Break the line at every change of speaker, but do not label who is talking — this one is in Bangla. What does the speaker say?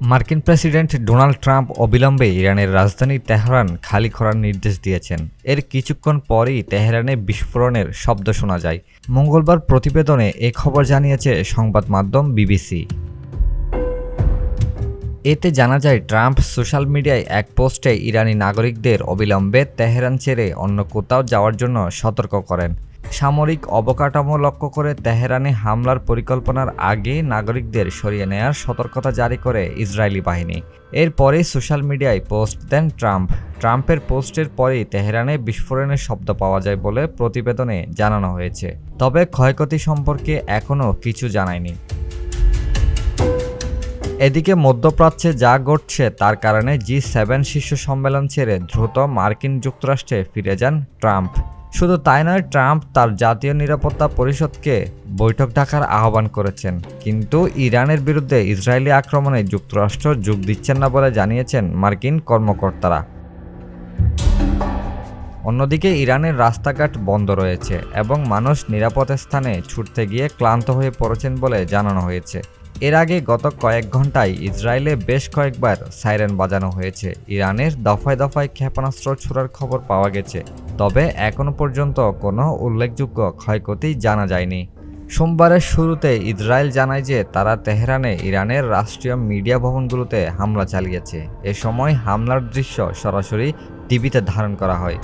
মার্কিন প্রেসিডেন্ট ডোনাল্ড ট্রাম্প অবিলম্বে ইরানের রাজধানী তেহরান খালি করার নির্দেশ দিয়েছেন। এর কিছুক্ষণ পরেই তেহরানে বিস্ফোরণের শব্দ শোনা যায়। মঙ্গলবার প্রতিবেদনে এ খবর জানিয়েছে সংবাদ মাধ্যম বিবিসি। এতে জানা যায়, ট্রাম্প সোশ্যাল মিডিয়ায় এক পোস্টে ইরানি নাগরিকদের অবিলম্বে তেহরান ছেড়ে অন্য কোথাও যাওয়ার জন্য সতর্ক করেন। সামরিক অবকাঠামো লক্ষ্য করে তেহরানে হামলার পরিকল্পনার আগে নাগরিকদের সরিয়ে নেয়ার সতর্কতা জারি করে ইসরায়েলি বাহিনী। এরপরেই সোশ্যাল মিডিয়ায় পোস্ট দেন ট্রাম্প। ট্রাম্পের পোস্টের পরেই তেহরানে বিস্ফোরণের শব্দ পাওয়া যায় বলে প্রতিবেদনে জানানো হয়েছে। তবে ক্ষয়ক্ষতি সম্পর্কে এখনও কিছু জানায়নি। এদিকে মধ্যপ্রাচ্যে যা ঘটছে তার কারণে জি সেভেন শীর্ষ সম্মেলন ছেড়ে দ্রুত মার্কিন যুক্তরাষ্ট্রে ফিরে যান ট্রাম্প। শুধু তাই নয়, ট্রাম্প তার জাতীয় নিরাপত্তা পরিষদকে বৈঠক ডাকার আহ্বান করেছেন। কিন্তু ইরানের বিরুদ্ধে ইসরায়েলি আক্রমণে যুক্তরাষ্ট্র যোগ দিচ্ছেন না বলে জানিয়েছেন মার্কিন কর্মকর্তারা। অন্যদিকে ইরানের রাস্তাঘাট বন্ধ রয়েছে এবং মানুষ নিরাপদ স্থানে ছুটতে গিয়ে ক্লান্ত হয়ে পড়েছেন বলে জানানো হয়েছে। এর আগে গত কয়েক ঘন্টায় ইসরায়েলে বেশ কয়েকবার সাইরেন বাজানো হয়েছে। ইরানের দফায় দফায় ক্ষেপণাস্ত্র ছোড়ার খবর পাওয়া গেছে। তবে এখনও পর্যন্ত কোনো উল্লেখযোগ্য ক্ষয়ক্ষতি জানা যায়নি। সোমবারের শুরুতে ইসরায়েল জানায় যে তারা তেহরানে ইরানের রাষ্ট্রীয় মিডিয়া ভবনগুলোতে হামলা চালিয়েছে। এ সময় হামলার দৃশ্য সরাসরি টিভিতে ধারণ করা হয়।